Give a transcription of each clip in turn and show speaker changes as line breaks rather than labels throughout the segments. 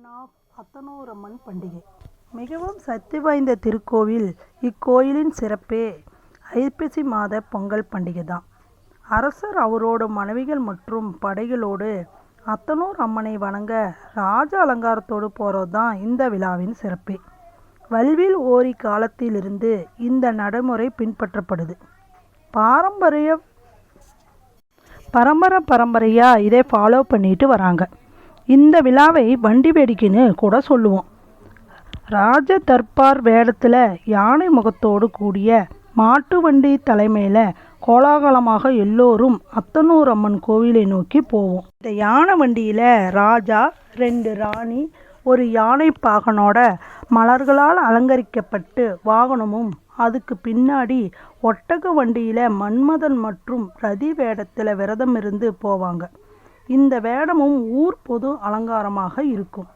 One of Athanuramman பண்டிகை. மிகவும் சக்தி வாய்ந்த திருக்கோவில் இக்கோயிலின் சிறப்பே. ஐப்பசி மாத பொங்கல் பண்டிகை தான் அரசர் அவரோட மனைவிகள் மற்றும் படைகளோடு அத்தனூர் அம்மனை வணங்க ராஜ அலங்காரத்தோடு போகிறது தான் இந்த விழாவின் சிறப்பே. வல்வில் ஓரி காலத்திலிருந்து இந்த நடைமுறை பின்பற்றப்படுது. பாரம்பரிய பரம்பரை பரம்பரையாக இதை ஃபாலோ பண்ணிட்டு வராங்க. இந்த விழாவை வண்டி வேடிக்கைன்னு கூட சொல்லுவோம். ராஜ தர்பார் வேடத்தில் யானை முகத்தோடு கூடிய மாட்டு வண்டி தலைமையில் கோலாகலமாக எல்லோரும் அத்தனூர் அம்மன் கோவிலை நோக்கி போவோம். இந்த யானை வண்டியில் ராஜா ரெண்டு ராணி ஒரு யானை பாகனோட மலர்களால் அலங்கரிக்கப்பட்டு வாகனமும் அதுக்கு பின்னாடி ஒட்டக வண்டியில் மன்மதன் மற்றும் ரதி வேடத்தில் விரதம் இருந்து போவாங்க. இந்த வேடமும் ஊர் பொது அலங்காரமாக இருக்கும்.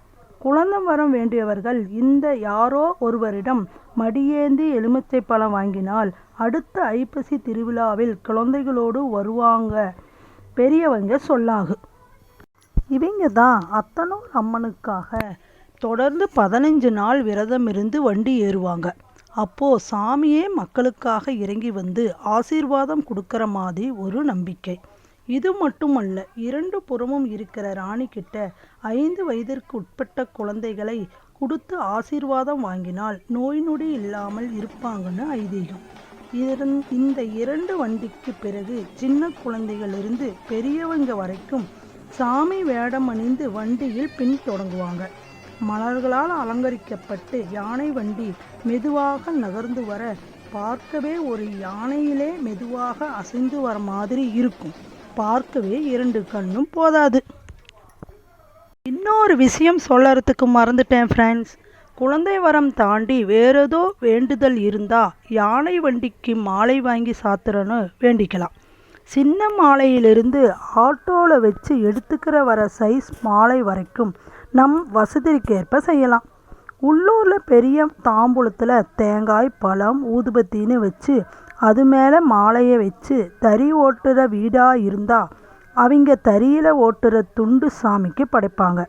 குழந்தை வரம் வேண்டியவர்கள் இந்த யாரோ ஒருவரிடம் மடியேந்தி எலுமிச்சை பழம் வாங்கினால் அடுத்த ஐப்பசி திருவிழாவில் குழந்தைகளோடு வருவாங்க பெரியவங்க சொல்லாகு. இவங்க தான் அத்தனூர் அம்மனுக்காக தொடர்ந்து பதினஞ்சு நாள் விரதம் இருந்து வண்டி ஏறுவாங்க. அப்போது சாமியே மக்களுக்காக இறங்கி வந்து ஆசீர்வாதம் கொடுக்குற மாதிரி ஒரு நம்பிக்கை. இது மட்டுமல்ல இரண்டு புறமும் இருக்கிற ராணி கிட்ட ஐந்து வயதிற்கு உட்பட்ட குழந்தைகளை கொடுத்து ஆசீர்வாதம் வாங்கினால் நோய் நொடி இல்லாமல் இருப்பாங்கன்னு ஐதீகம். இந்த இரண்டு வண்டிக்கு பிறகு சின்ன குழந்தைகளிருந்து பெரியவங்க வரைக்கும் சாமி வேடம் அணிந்து வண்டியில் பின் தொடங்குவாங்க. மலர்களால் அலங்கரிக்கப்பட்டு யானை வண்டி மெதுவாக நகர்ந்து வர பார்க்கவே ஒரு யானையிலே மெதுவாக அசைந்து வர மாதிரி இருக்கும். பார்க்கவே இரண்டு கண்ணும் போதாது. இன்னொரு விஷயம் சொல்லறதுக்கு மறந்துட்டேன் ஃப்ரெண்ட்ஸ் குழந்தை வரம் தாண்டி வேறேதோ வேண்டுதல் இருந்தால் யானை வண்டிக்கு மாலை வாங்கி சாத்துறன்னு வேண்டிக்கலாம். சின்ன மாலையிலிருந்து ஆட்டோவில் வச்சு எடுத்துக்கிற வர சைஸ் மாலை வரைக்கும் நம் வசதிக்கேற்ப செய்யலாம். உள்ளூரில் பெரிய தாம்பூலத்தில் தேங்காய் பழம் ஊதுபத்தின்னு வச்சு அது மேலே மாலையை வச்சு தறி ஓட்டுற வீடாக இருந்தால் அவங்க தறியில் ஓட்டுற துண்டு சாமிக்கு படைப்பாங்க.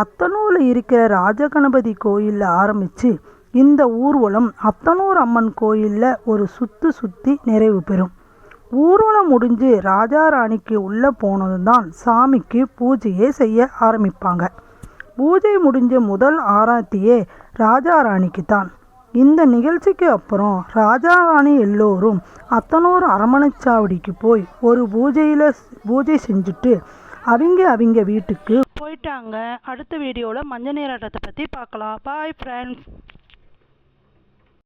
அத்தனூரில் இருக்கிற ராஜகணபதி கோயிலில் ஆரம்பித்து இந்த ஊர்வலம் அத்தனூர் அம்மன் கோயிலில் ஒரு சுற்று சுற்றி நிறைவு பெறும். ஊர்வலம் முடிஞ்சு ராஜா ராணிக்கு உள்ளே போனதும் தான் சாமிக்கு பூஜையே செய்ய ஆரம்பிப்பாங்க. பூஜை முடிஞ்ச முதல் ஆராத்தியே ராஜா ராணிக்கு தான் இந்த நிகழ்ச்சிக்கு அப்புறம் ராஜா ராணி எல்லோரும் அத்தனூர் அரமனைச்சாவடிக்கு போய் ஒரு பூஜையில் பூஜை செஞ்சுட்டு அவங்க அவங்க வீட்டுக்கு போயிட்டாங்க. அடுத்த வீடியோவில் மஞ்சள் நீராட்டத்தை பற்றி பார்க்கலாம். Bye friends